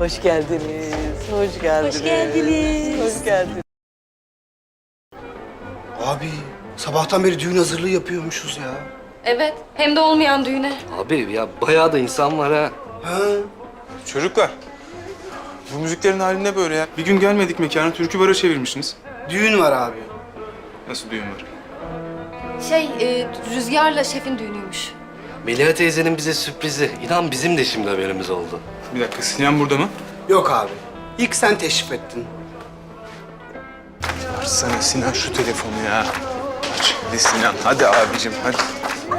Hoş geldiniz. Hoş geldiniz. Hoş geldiniz. Hoş geldiniz. Abi sabahtan beri düğün hazırlığı yapıyormuşuz ya. Evet, hem de olmayan düğüne. Abi ya bayağı da insan var ha. Ha? Çocuklar, bu müziklerin hali ne böyle ya? Bir gün gelmedik mekana, türkü bara çevirmişsiniz. Düğün var abi. Nasıl düğün var? Şey, e, Rüzgar'la şefin düğünüymüş. Meliha teyzenin bize sürprizi. İnan bizim de şimdi haberimiz oldu. Bir dakika, Sinan burada mı? Yok abi. İlk sen teşrif ettin. Açsana Sinan şu telefonu ya. Aç, hadi Sinan. Hadi abicim, hadi.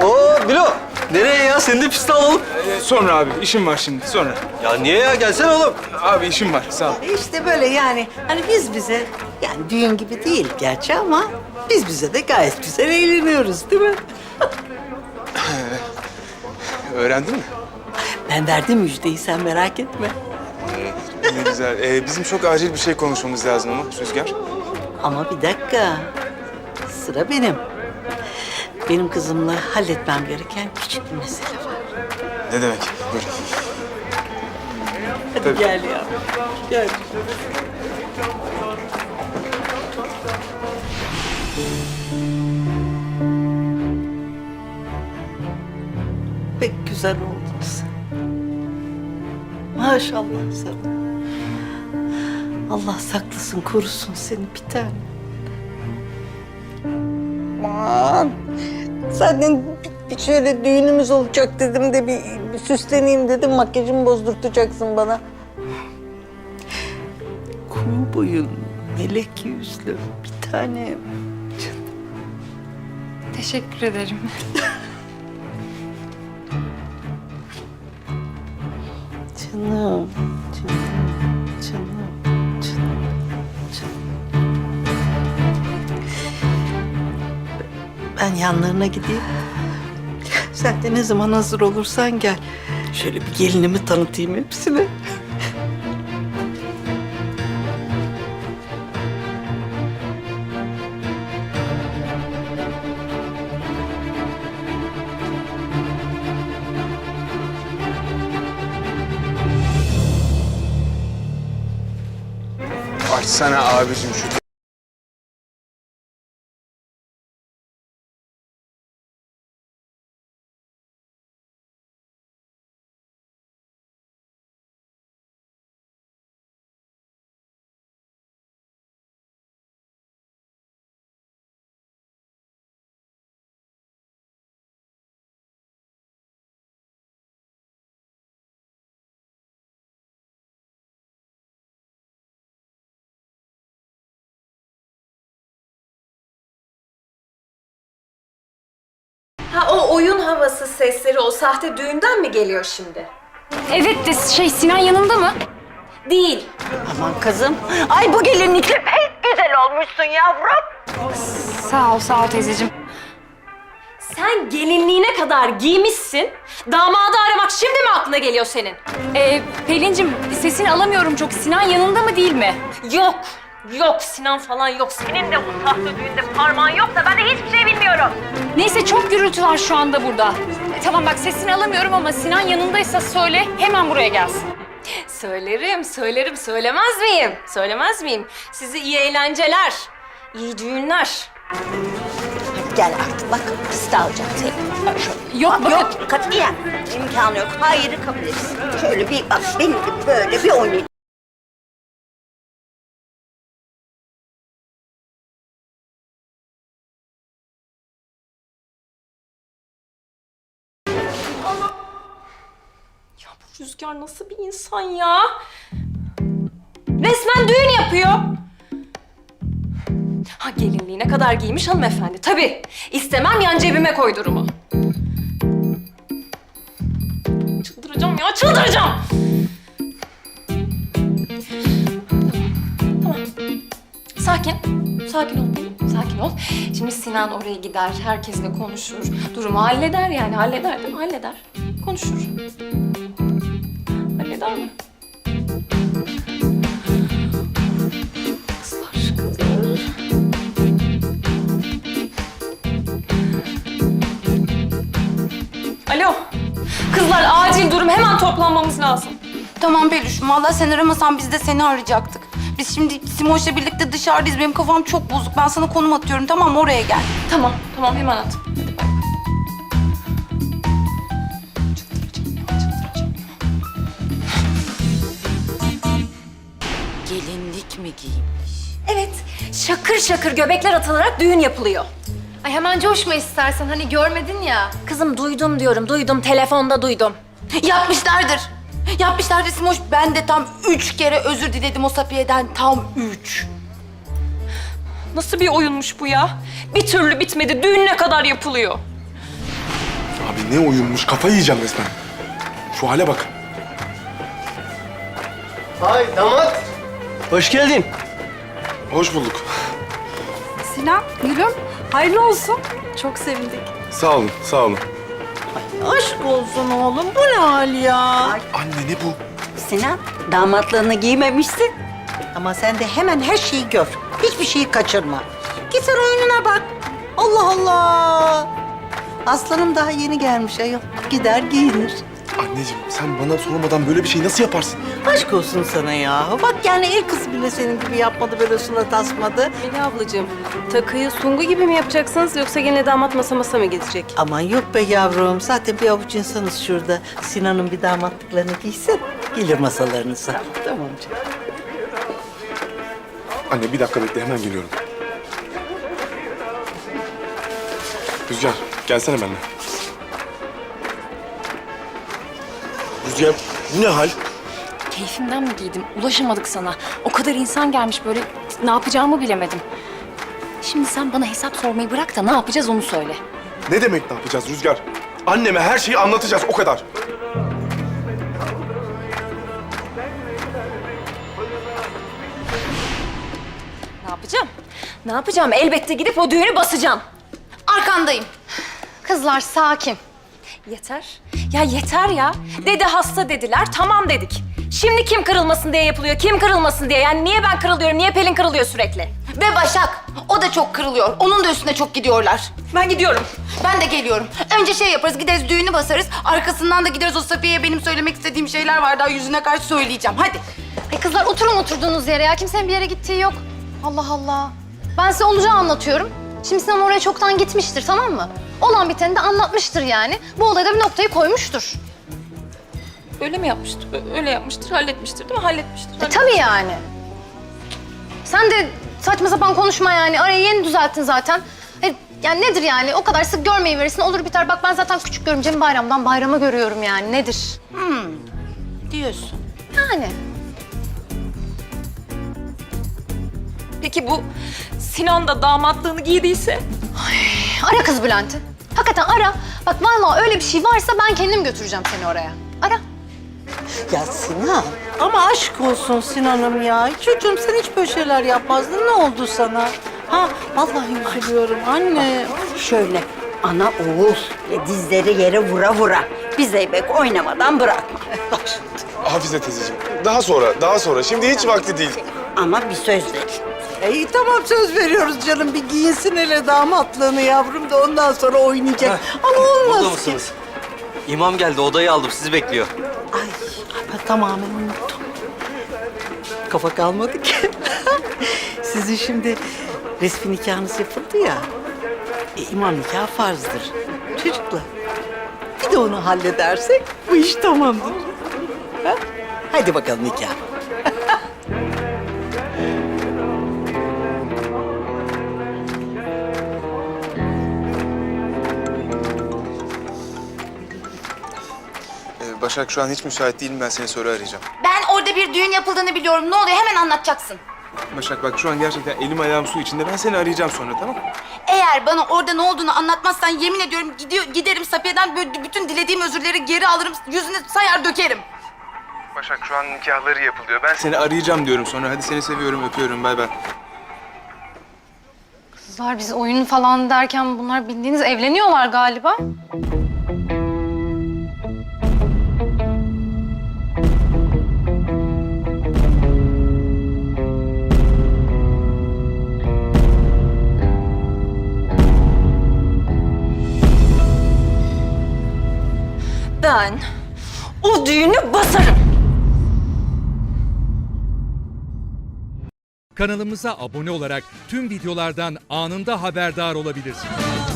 Oo Bilo. Nereye ya? Seni de piste alalım. Ee, sonra abi, işim var şimdi, sonra. Ya niye ya? Gelsene oğlum. Abi işim var, sağ ol. İşte böyle yani hani biz bize yani düğün gibi değil gerçi ama biz bize de gayet güzel eğleniyoruz değil mi? Öğrendin mi? Ben verdim müjdeyi sen merak etme. Ne güzel. Ee, bizim çok acil bir şey konuşmamız lazım ama Rüzgar. Ama bir dakika. Sıra benim. Benim kızımla halletmem gereken küçük bir mesele var. Ne demek? Buyurun. Hadi Tabii. gel ya. Gel. Pek güzel oldunuz. Maşallah sana. Allah saklasın, korusun seni bir tane. Aman. Zaten bir- şöyle düğünümüz olacak dedim de bir, bir süsleneyim dedim. Makyajımı bozdurtacaksın bana. Kum boyun, melek yüzlü bir tane. Teşekkür ederim. Canım, canım, canım, canım, canım. Ben yanlarına gideyim. Sen de ne zaman hazır olursan gel. Şöyle bir gelinimi tanıtayım hepsine. Açsana abicim şu Ha o oyun havası sesleri o sahte düğünden mi geliyor şimdi? Evet de şey, Sinan yanında mı? Değil. Aman kızım. Ay bu gelinlikle pek güzel olmuşsun yavrum. Sağ ol, sağ ol teyzeciğim. Sen gelinliğine kadar giymişsin. Damadı aramak şimdi mi aklına geliyor senin? Ee, Pelin'cim sesini alamıyorum çok. Sinan yanında mı değil mi? Yok. Yok Sinan falan yok. Senin de bu sahte düğünde parmağın yok da ben de hiçbir şey bilmiyorum. Neyse çok gürültü var şu anda burada. E, tamam bak sesini alamıyorum ama Sinan yanındaysa söyle hemen buraya gelsin. Söylerim, söylerim. Söylemez miyim? Söylemez miyim? Size iyi eğlenceler. iyi düğünler. Gel artık bak piste alacağım seni. Bak şöyle. Yok Bak, bakın. Yok katiyen imkanı yok. Hayırı kabul etsin. Şöyle bir bak benim gibi böyle bir oynayacağım. Rüzgar nasıl bir insan ya? Resmen düğün yapıyor. Ha gelinliğine kadar giymiş hanımefendi. Tabii. İstemem yan cebime koy durumu. Çıldıracağım ya, çıldıracağım. Tamam. Sakin. Sakin ol. Sakin ol. Şimdi Sinan oraya gider, herkesle konuşur. Durumu halleder yani. Halleder değil mi? Halleder. Konuşur. Kızlar, kızlar. Alo. Kızlar acil durum. Hemen toplanmamız lazım. Tamam Peluş'um. Valla sen aramasan biz de seni arayacaktık. Biz şimdi Simoş'la birlikte dışarıdayız. Benim kafam çok bozuk. Ben sana konum atıyorum tamam mı? Oraya gel. Tamam, tamam hemen at. Hadi giymiş? Evet, şakır şakır göbekler atılarak düğün yapılıyor. Ay hemen coşma istersen hani görmedin ya. Kızım duydum diyorum, duydum. Telefonda duydum. Yapmışlardır. Yapmışlardır Simoş. Ben de tam üç kere özür diledim o Safiye'den. Tam üç. Nasıl bir oyunmuş bu ya? Bir türlü bitmedi. Düğün ne kadar yapılıyor? Abi ne oyunmuş kafayı yiyeceğim resmen. Şu hale bak. Hay damat. Hoş geldin. Hoş bulduk. Sinan, gülüm. Hayırlı olsun. Çok sevindik. Sağ olun, sağ olun. Aşk olsun oğlum. Bu ne hal ya? Anne ne bu? Sinan damatlığını giymemişsin. Ama sen de hemen her şeyi gör. Hiçbir şeyi kaçırma. Git sen oyununa bak. Allah Allah. Aslanım daha yeni gelmiş ayol. Gider giyinir. Anneciğim sen bana sormadan böyle bir şey nasıl yaparsın? Aşk olsun sana ya. Bak yani el kız bile senin gibi yapmadı böyle surat asmadı. Melih ablacığım, takıyı sungu gibi mi yapacaksınız yoksa yine damat masa masa mı gezecek? Aman yok be yavrum. Zaten bir avuç insanız şurada. Sinan'ın bir damatlıklarını giysin. Gelir masalarınıza. Tamam canım. Anne bir dakika bekle hemen geliyorum. Rüzgar gelsene benimle. Rüzgar bu ne hal? Keyfimden mi giydim? Ulaşamadık sana. O kadar insan gelmiş böyle ne yapacağımı bilemedim. Şimdi sen bana hesap sormayı bırak da ne yapacağız onu söyle. Ne demek ne yapacağız Rüzgar? Anneme her şeyi anlatacağız o kadar. Ne yapacağım? Ne yapacağım? Elbette gidip o düğünü basacağım. Arkandayım. Kızlar sakin. Yeter. Ya yeter ya. Dede hasta dediler, tamam dedik. Şimdi kim kırılmasın diye yapılıyor, kim kırılmasın diye. Yani niye ben kırılıyorum, niye Pelin kırılıyor sürekli? Ve Başak. O da çok kırılıyor. Onun da üstüne çok gidiyorlar. Ben gidiyorum. Ben de geliyorum. Önce şey yaparız, gideriz düğünü basarız. Arkasından da gideriz o Safiye'ye benim söylemek istediğim şeyler var. Daha yüzüne karşı söyleyeceğim. Hadi. Ay kızlar oturun oturduğunuz yere ya. Kimsenin bir yere gittiği yok. Allah Allah. Ben size olacağı anlatıyorum. Şimdi Sinan oraya çoktan gitmiştir tamam mı? Olan biteni de anlatmıştır yani. Bu olayda bir noktayı koymuştur. Öyle mi yapmıştır? Ö- Öyle yapmıştır, halletmiştir değil mi? Halletmiştir. E tabii yani. Sen de saçma sapan konuşma yani. Arayı yeni düzelttin zaten. E, yani nedir yani? O kadar sık görmeyi verirsin olur biter. Bak ben zaten küçük görümcemi bayramdan bayrama görüyorum yani. Nedir? Diyorsun. Yani. Peki bu Sinan da damatlığını giydiyse? Ara kız Bülent'i. Hakikaten ara. Bak vallahi öyle bir şey varsa ben kendim götüreceğim seni oraya. Ara. Ya Sinan. Ama aşk olsun Sinan'ım ya. Çocuğum sen hiç böyle şeyler yapmazdın. Ne oldu sana? Ha vallahi üzülüyorum anne. Şöyle ana oğul ve dizleri yere vura vura. Bir zeybek oynamadan bırakma. Bak şimdi. Hafize teyzeciğim daha sonra daha sonra şimdi hiç vakti değil. Ama bir söz ver. İyi tamam söz veriyoruz canım. Bir giyinsin hele damatlığını yavrum da ondan sonra oynayacak. Ama olmaz Burada ki. mısınız? İmam geldi, odayı aldım. Sizi bekliyor. Ay ben tamamen unuttum. Kafa kalmadı ki. Sizin şimdi resmi nikahınız yapıldı ya. E, imam nikahı farzdır. Çocuklar. Bir de onu halledersek bu iş tamamdır. Ha? Hadi bakalım nikah. Başak şu an hiç müsait değilim. Ben seni sonra arayacağım. Ben orada bir düğün yapıldığını biliyorum. Ne oluyor? Hemen anlatacaksın. Başak bak şu an gerçekten elim ayağım su içinde. Ben seni arayacağım sonra tamam mı? Eğer bana orada ne olduğunu anlatmazsan yemin ediyorum gidiyor, giderim Safiye'den böyle bütün dilediğim özürleri geri alırım. Yüzüne sayar dökerim. Başak şu an nikahları yapılıyor. Ben seni arayacağım diyorum sonra. Hadi seni seviyorum, öpüyorum. Bay bay. Kızlar biz oyun falan derken bunlar bildiğiniz evleniyorlar galiba. düğünü basarım. Kanalımıza abone olarak tüm videolardan anında haberdar olabilirsiniz.